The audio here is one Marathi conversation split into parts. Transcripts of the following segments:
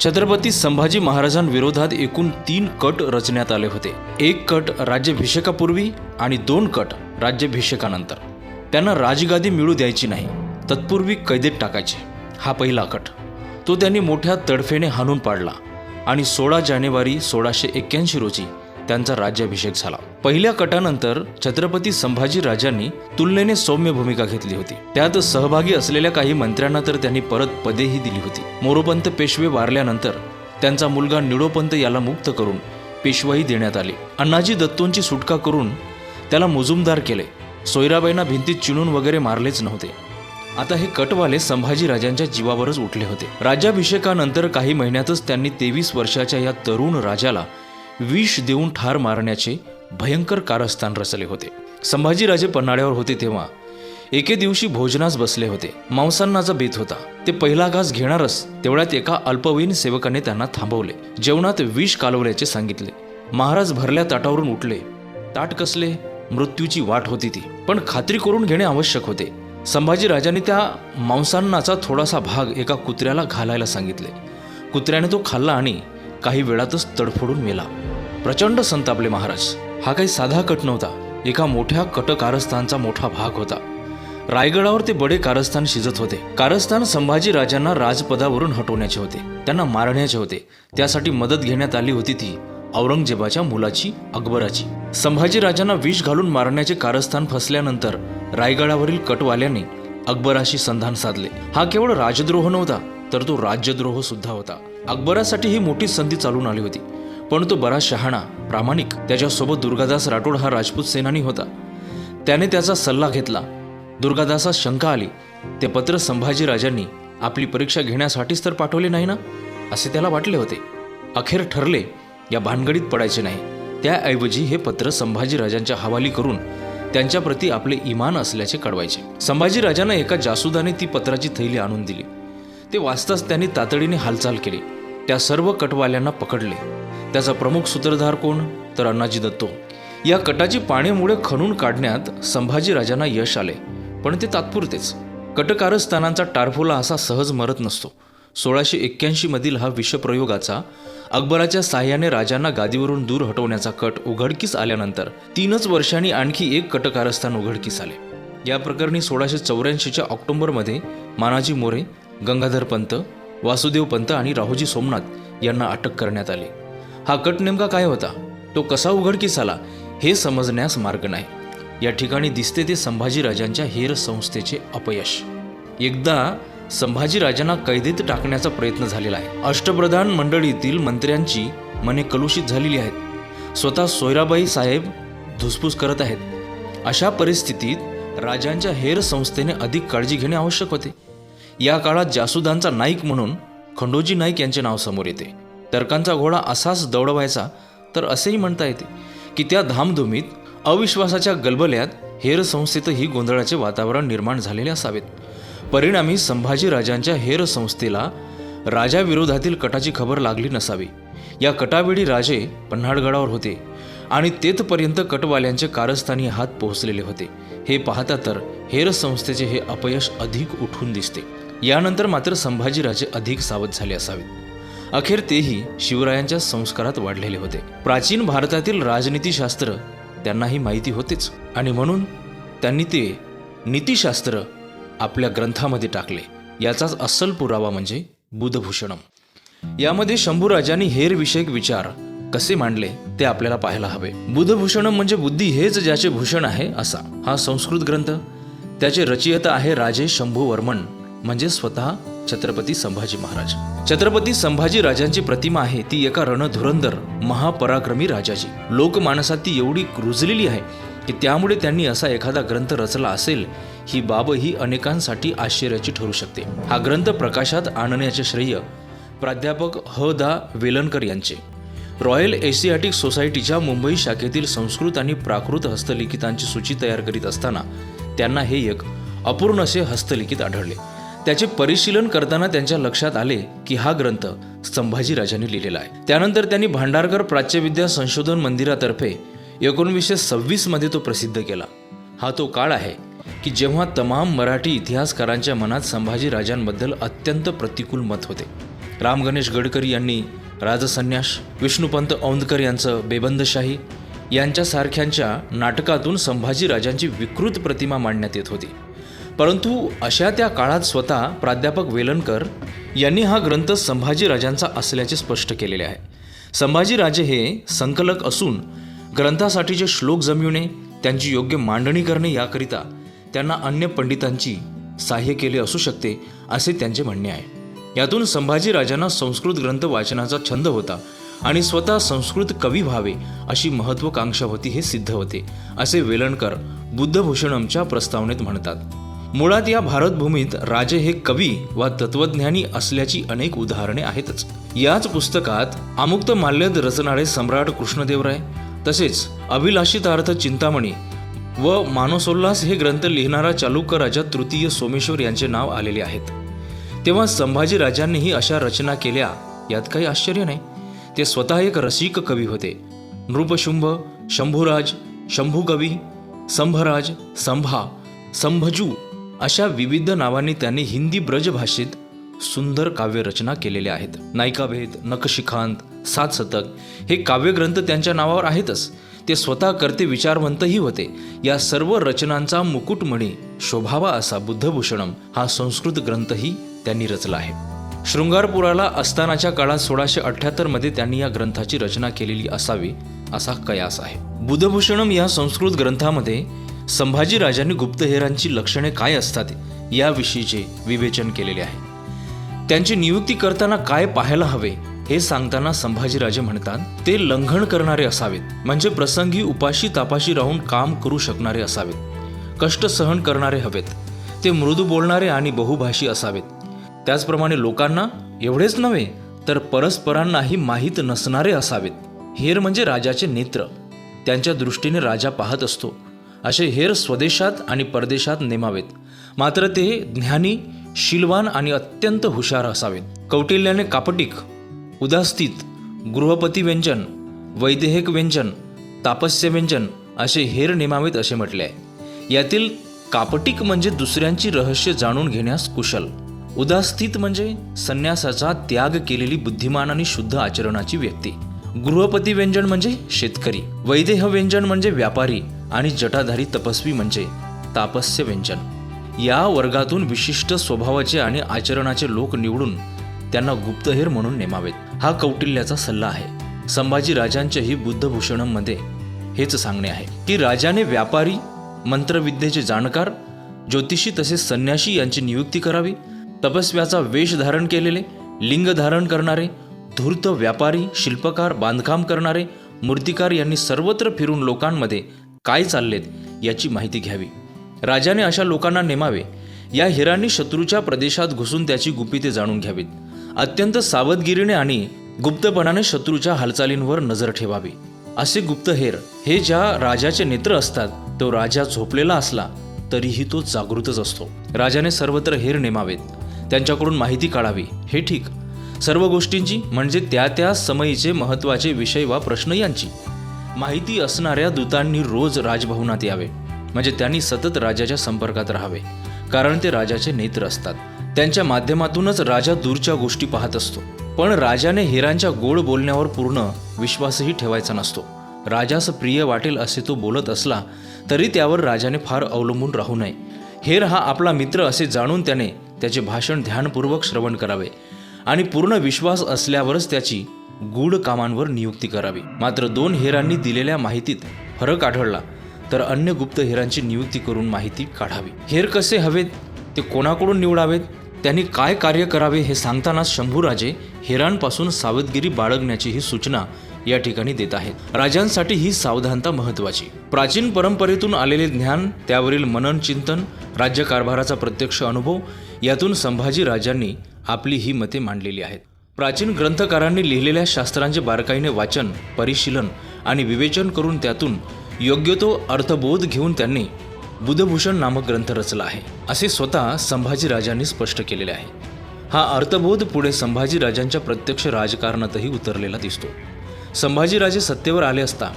छत्रपती संभाजी महाराजांविरोधात एकूण तीन कट रचण्यात आले होते. एक कट राज्याभिषेकापूर्वी आणि दोन कट राज्याभिषेकानंतर. त्यांना राजगादी मिळू द्यायची नाही तत्पूर्वी कैदेत टाकायचे. हा पहिला कट. तो त्यांनी मोठ्या तडफेने हाणून पाडला आणि सोळा जानेवारी सोळाशे एक्क्याऐंशी रोजी त्यांचा राज्याभिषेक झाला. पहिल्या कटानंतर छत्रपती संभाजी राजांनी तुलनेने सौम्य भूमिका घेतली होती. त्यात सहभागी असलेल्या काही मंत्र्यांना तर त्यांनी परत पदेही दिली होती. मोरोपंत पेशवे वारल्यानंतर त्यांचा मुलगा निळोपंत याला मुक्त करून पेशवाई देण्यात आली. अण्णाजी दत्तोंची सुटका करून त्याला मुजुमदार केले. सोयराबाईंना भिंतीत चिणून वगैरे मारलेच नव्हते. आता हे कटवाले संभाजी राजांच्या जीवावरच उठले होते. राज्याभिषेकानंतर काही महिन्यातच त्यांनी तेवीस वर्षाच्या या तरुण राजाला विष देऊन ठार मारण्याचे भयंकर कारस्थान रचले होते. संभाजीराजे पन्हाळ्यावर होते तेव्हा. एके दिवशी भोजनास बसले होते. मांसान्नाचा बेत होता ते पहिला घास घेणारच तेवढ्यात एका अल्पवयीन सेवकाने त्यांना थांबवले. जेवणात विष कालवल्याचे सांगितले. महाराज भरल्या ताटावरून उठले. ताट कसले? मृत्यूची वाट होती ती. पण खात्री करून घेणे आवश्यक होते. संभाजीराजांनी त्या मांसान्नाचा थोडासा भाग एका कुत्र्याला घालायला सांगितले. कुत्र्याने तो खाल्ला आणि काही वेळातच तडफोडून मेला. प्रचंड संतापले महाराज. हा काही साधा कट नव्हता. एका मोठ्या कट कारस्थानचा मोठा भाग होता. रायगडावर ते बडे कारस्थान शिजत होते. कारस्थान संभाजी राजांना राजपदावरून हटवण्याचे होते. त्यांना मारण्याचे होते. त्यासाठी मदत घेण्यात आली होती ती औरंगजेबाच्या मुलाची अकबराची. संभाजी राजांना विष घालून मारण्याचे कारस्थान फसल्यानंतर रायगडावरील कटवाल्याने अकबराशी संधान साधले. हा केवळ राजद्रोह नव्हता तर तो राज्यद्रोह सुद्धा होता. अकबरासाठी ही मोठी संधी चालून आली होती. पण तो बराच शहाणा प्रामाणिक. त्याच्यासोबत दुर्गादास राठोड हा राजपूत सेनानी होता. त्याने त्याचा सल्ला घेतला. दुर्गादासास शंका आली. ते पत्र संभाजीराजांनी आपली परीक्षा घेण्यासाठीच तर पाठवले नाही ना? असे त्याला वाटले होते. अखेर ठरले या भानगडीत पडायचे नाही. त्याऐवजी हे पत्र संभाजीराजांच्या हवाली करून त्यांच्याप्रती आपले इमान असल्याचे कळवायचे. संभाजीराजांना एका जासुदाने ती पत्राची थैली आणून दिली. ते वाचताच त्यांनी तातडीने हालचाल केली. त्या सर्व कटवाल्यांना पकडले. त्याचा प्रमुख सूत्रधार कोण? तर अण्णाजी दत्तो. या कटाची पाण्यामुळे खणून काढण्यात संभाजीराजांना यश आले. पण ते तात्पुरतेच. कटकारस्थानांचा टारफोला असा सहज मरत नसतो. सोळाशे एक्क्याऐंशीमधील हा विषप्रयोगाचा अकबराच्या साह्याने राजांना गादीवरून दूर हटवण्याचा कट उघडकीस आल्यानंतर तीनच वर्षांनी आणखी एक कटकारस्थान उघडकीस आले. या प्रकरणी सोळाशे चौऱ्याऐंशीच्या ऑक्टोबरमध्ये मानाजी मोरे गंगाधर पंत वासुदेव पंत आणि राहुजी सोमनाथ यांना अटक करण्यात आली. हा कट नेमका काय होता? तो कसा उघडकीस आला हे समजण्यास मार्ग नाही. या ठिकाणी दिसते ते संभाजीराजांच्या हेर संस्थेचे अपयश. एकदा संभाजीराजांना कैदेत टाकण्याचा प्रयत्न झालेला आहे. अष्टप्रधान मंडळीतील मंत्र्यांची मने कलुषित झालेली आहेत. स्वतः सोयराबाई साहेब धुसफूस करत आहेत. अशा परिस्थितीत राजांच्या हेर संस्थेने अधिक काळजी घेणे आवश्यक होते. या काळात जासुदांचा नाईक म्हणून खंडोजी नाईक यांचे नाव समोर येते. तर्कांचा घोडा असाच दौडवायचा तर असेही म्हणता येते की त्या धामधुमीत अविश्वासाच्या गलबल्यात हेर संस्थेतही गोंधळाचे वातावरण निर्माण झालेले असावेत. परिणामी संभाजीराजांच्या हेर संस्थेला राजाविरोधातील कटाची खबर लागली नसावी. या कटावेळी राजे पन्हाळगडावर होते आणि तेथपर्यंत कटवाल्यांचे कारस्थानी हात पोहोचलेले होते. हे पाहता तर हेर संस्थेचे हे अपयश अधिक उठून दिसते. यानंतर मात्र संभाजीराजे अधिक सावध झाले असावेत. अखेर तेही शिवरायांच्या संस्कारात वाढलेले होते. प्राचीन भारतातील राजनीतीशास्त्र त्यांनाही माहिती होतेच. आणि म्हणून त्यांनी ते नीतिशास्त्र आपल्या ग्रंथामध्ये टाकले. याचाच अस्सल पुरावा म्हणजे बुधभूषणम. यामध्ये शंभूराजांनी हेरविषयक विचार कसे मांडले ते आपल्याला पाहायला हवे. बुधभूषणम म्हणजे बुद्धी हेच ज्याचे भूषण आहे असा हा संस्कृत ग्रंथ. त्याचे रचयिता आहे राजे शंभू वर्मन म्हणजे स्वतः छत्रपती संभाजी महाराज. छत्रपती संभाजी राजांची प्रतिमा आहे ती एका रणधुरंदर महापराक्रमी राजाची. लोकमानसात ती एवढी रुजलेली आहे की त्यामुळे त्यांनी असा एखादा ग्रंथ रचला असेल ही बाब ही अनेकांसाठी आश्चर्याची ठरू शकते. हा ग्रंथ प्रकाशात आणण्याचे श्रेय प्राध्यापक ह. दा. वेलणकर यांचे. रॉयल एशियाटिक सोसायटीच्या मुंबई शाखेतील संस्कृत आणि प्राकृत हस्तलिखितांची सूची तयार करीत असताना त्यांना हे एक अपूर्ण असे हस्तलिखित आढळले. त्याचे परिशीलन करताना त्यांच्या लक्षात आले की हा ग्रंथ संभाजीराजांनी लिहिलेला आहे. त्यानंतर त्यांनी भांडारकर प्राच्यविद्या संशोधन मंदिरातर्फे एकोणवीसशे सव्वीसमध्ये तो प्रसिद्ध केला. हा तो काळ आहे की जेव्हा तमाम मराठी इतिहासकारांच्या मनात संभाजी राजांबद्दल अत्यंत प्रतिकूल मत होते. राम गणेश गडकरी यांनी राजसन्यास विष्णुपंत औंदकर यांचं बेबंदशाही यांच्यासारख्यांच्या नाटकातून संभाजीराजांची विकृत प्रतिमा मांडण्यात येत होती. परंतु अशा त्या काळात स्वतः प्राध्यापक वेलणकर यांनी हा ग्रंथ संभाजीराजांचा असल्याचे स्पष्ट केलेले आहे. संभाजीराजे हे संकलक असून ग्रंथासाठीचे श्लोक जमविणे त्यांची योग्य मांडणी करणे याकरिता त्यांना अन्य पंडितांची सहाय्य केले असू शकते असे त्यांचे म्हणणे आहे. यातून संभाजीराजांना संस्कृत ग्रंथ वाचनाचा छंद होता आणि स्वतः संस्कृत कवी व्हावे अशी महत्वाकांक्षा होती हे सिद्ध होते असे वेलणकर बुद्धभूषणमच्या प्रस्तावनेत म्हणतात. मुळात या भारतभूमीत राजे हे कवी वा तत्वज्ञानी असल्याची अनेक उदाहरणे आहेतच. याच पुस्तकात अमुक्त माल्यद रचणारे सम्राट कृष्णदेवराय तसेच अभिलाषितार्थ चिंतामणी व मानसोल्लास हे ग्रंथ लिहिणारा चालुक्य राजा तृतीय सोमेश्वर यांचे नाव आलेले आहेत. तेव्हा संभाजी राजांनीही अशा रचना केल्या यात काही आश्चर्य नाही. ते स्वतः एक रसिक कवी होते. नृपशुंभ शंभुराज शंभूकवी संभराज संभा संभजू अशा विविध नावांनी त्यांनी हिंदी ब्रजभाषेत सुंदर काव्यरचना केलेल्या आहेत. नायिकाभेद नखशिखांत सात शतक हे काव्यग्रंथ त्यांच्या नावावर आहेतच. ते स्वतः करते विचारवंतही होते. या सर्व रचनांचा मुकुटमणी शोभावा असा बुद्धभूषणम हा संस्कृत ग्रंथही त्यांनी रचला आहे. शृंगारपुराला असतानाच्या काळात सोळाशे अठ्ठ्याहत्तरमध्ये त्यांनी या ग्रंथाची रचना केलेली असावी असा कयास आहे. बुधभूषणम या संस्कृत ग्रंथामध्ये संभाजीराजांनी गुप्तहेरांची लक्षणे काय असतात याविषयीचे विवेचन केलेले आहे. त्यांची नियुक्ती करताना काय पाहायला हवे हे सांगताना संभाजीराजे म्हणतात ते लंघन करणारे असावेत म्हणजे प्रसंगी उपाशी तापाशी राहून काम करू शकणारे असावेत कष्ट सहन करणारे हवेत ते मृदू बोलणारे आणि बहुभाषी असावेत. त्याचप्रमाणे लोकांना एवढेच नव्हे तर परस्परांनाही माहीत नसणारे असावेत. हेर म्हणजे राजाचे नेत्र. त्यांच्या दृष्टीने राजा पाहत असतो. असे हेर स्वदेशात आणि परदेशात नेमावेत. मात्र ते ज्ञानी शिलवान आणि अत्यंत हुशार असावेत. कौटिल्याने कापटिक उदास्थित गृहपती व्यंजन वैदेहिक व्यंजन तापस्य व्यंजन असे हेर नेमावेत असे म्हटले आहे. यातील कापटिक म्हणजे दुसऱ्यांची रहस्य जाणून घेण्यास कुशल. उदास्थित म्हणजे संन्यासाचा त्याग केलेली बुद्धिमान आणि शुद्ध आचरणाची व्यक्ती. गृहपती व्यंजन म्हणजे शेतकरी. वैदेह व्यंजन म्हणजे व्यापारी. आणि जटाधारी तपस्वी म्हणजे तापस्य व्यंजन. या वर्गातून विशिष्ट स्वभावाचे आणि आचरणाचे लोक निवडून त्यांना गुप्तहेर म्हणून नेमावेत. हा कौटिल्याचा सल्ला आहे. संभाजी राजांच्याही बुद्धभूषणमध्ये हेच सांगणे आहे की राजाने व्यापारी मंत्रविद्येचे जाणकार ज्योतिषी तसेच संन्याशी यांची नियुक्ती करावी. तपस्व्याचा वेश धारण केलेले लिंग धारण करणारे धूर्त व्यापारी शिल्पकार बांधकाम करणारे मूर्तिकार यांनी सर्वत्र फिरून लोकांमध्ये काय चाललेत याची माहिती घ्यावी. राजाने अशा लोकांना नेमावे. या हिरांनी शत्रूच्या प्रदेशात घुसून त्याची गुपिते जाणून घ्यावीत. अत्यंत सावधगिरीने आणि गुप्तपणाने शत्रूच्या हालचालींवर नजर ठेवावी. असे गुप्तहेर हे ज्या राजाचे नेत्र असतात तो राजा झोपलेला असला तरीही तो जागृतच असतो. राजाने सर्वत्र हेर नेमावेत. त्यांच्याकडून माहिती काढावी. हे ठीक. सर्व गोष्टींची म्हणजे त्या त्या समयीचे महत्त्वाचे विषय वा प्रश्न यांची. माहिती असणाऱ्या दूतांनी रोज राजभवनात यावे. म्हणजे त्यांनी सतत राजाच्या संपर्कात राहावे. कारण ते राजाचे नेत्र असतात. त्यांच्या माध्यमातूनच राजा दूरच्या गोष्टी पाहत असतो. पण राजाने हेरांच्या गोड बोलण्यावर पूर्ण विश्वासही ठेवायचा नसतो. राजास प्रिय वाटेल असे तो बोलत असला तरी त्यावर राजाने फार अवलंबून राहू नये. हेर हा आपला मित्र असे जाणून त्याने त्याचे भाषण ध्यानपूर्वक श्रवण करावे. आणि पूर्ण विश्वास असल्यावरच त्याची गूढ कामांवर नियुक्ती करावी. मात्र दोन हेरांनी दिलेल्या माहितीत फरक आढळला तर अन्य गुप्त हेरांची नियुक्ती करून माहिती काढावी. हेर कसे हवेत? ते कोणाकडून निवडावेत? त्यांनी काय कार्य करावे हे सांगतानाच शंभूराजे हेरांपासून सावधगिरी बाळगण्याची ही सूचना या ठिकाणी देत आहेत. राजांसाठी ही सावधानता महत्वाची प्राचीन परंपरेतून आलेले ज्ञान त्यावरील मनन चिंतन राज्यकारभाराचा प्रत्यक्ष अनुभव यातून संभाजी राजांनी आपली ही मते मांडलेली आहेत. प्राचीन ग्रंथकारांनी लिहिलेल्या शास्त्रांचे बारकाईने वाचन परिशीलन आणि विवेचन करून त्यातून योग्य तो अर्थबोध घेऊन त्यांनी बुधभूषण नामक ग्रंथ रचला आहे. असे स्वतः संभाजीराजांनी स्पष्ट केलेले आहे. हा अर्थबोध पुढे संभाजीराजांच्या प्रत्यक्ष राजकारणातही उतरलेला दिसतो. संभाजीराजे सत्तेवर आले असता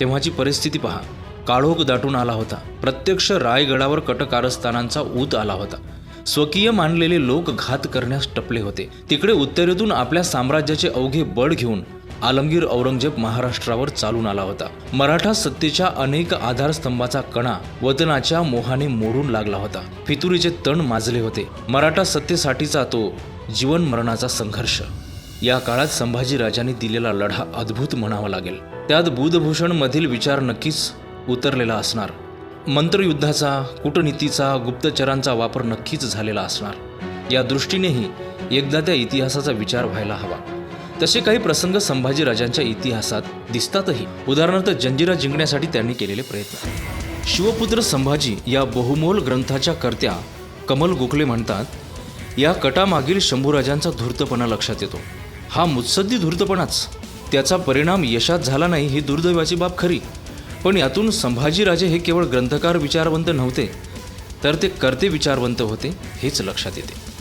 तेव्हाची परिस्थिती पहा. काळोख दाटून आला होता. प्रत्यक्ष रायगडावर कटकारस्थानांचा ऊत आला होता. स्वकीय मानलेले लोक घात करण्यास टपले होते. तिकडे उत्तरेतून आपल्या साम्राज्याचे अवघे बळ घेऊन आलमगीर औरंगजेब महाराष्ट्रावर चालून आला होता. मराठा सत्तेच्या अनेक आधारस्तंभाचा कणा वतनाच्या मोहाने मोडून लागला होता. फितुरीचे तण माजले होते. मराठा सत्तेसाठीचा तो जीवन मरणाचा संघर्ष. या काळात संभाजीराजांनी दिलेला लढा अद्भुत म्हणावा लागेल. त्यात बुधभूषण मधील विचार नक्कीच उतरलेला असणार. मंत्रयुद्धाचा कूटनीतीचा गुप्तचरांचा वापर नक्कीच झालेला असणार. या दृष्टीनेही एकदा त्या इतिहासाचा विचार व्हायला हवा. तसे काही प्रसंग संभाजीराजांच्या इतिहासात दिसतातही. उदाहरणार्थ जंजिरा जिंकण्यासाठी त्यांनी केलेले प्रयत्न. शिवपुत्र संभाजी या बहुमोल ग्रंथाच्या कर्त्या कमल गोखले म्हणतात या कटामागील शंभूराजांचा धूर्तपणा लक्षात येतो. हा मुत्सद्दी धूर्तपणाच. त्याचा परिणाम यशात झाला नाही ही दुर्दैवाची बाब खरी. पण यातून संभाजीराजे हे केवळ ग्रंथकार विचारवंत नव्हते तर ते कर्ते विचारवंत होते हेच लक्षात येते.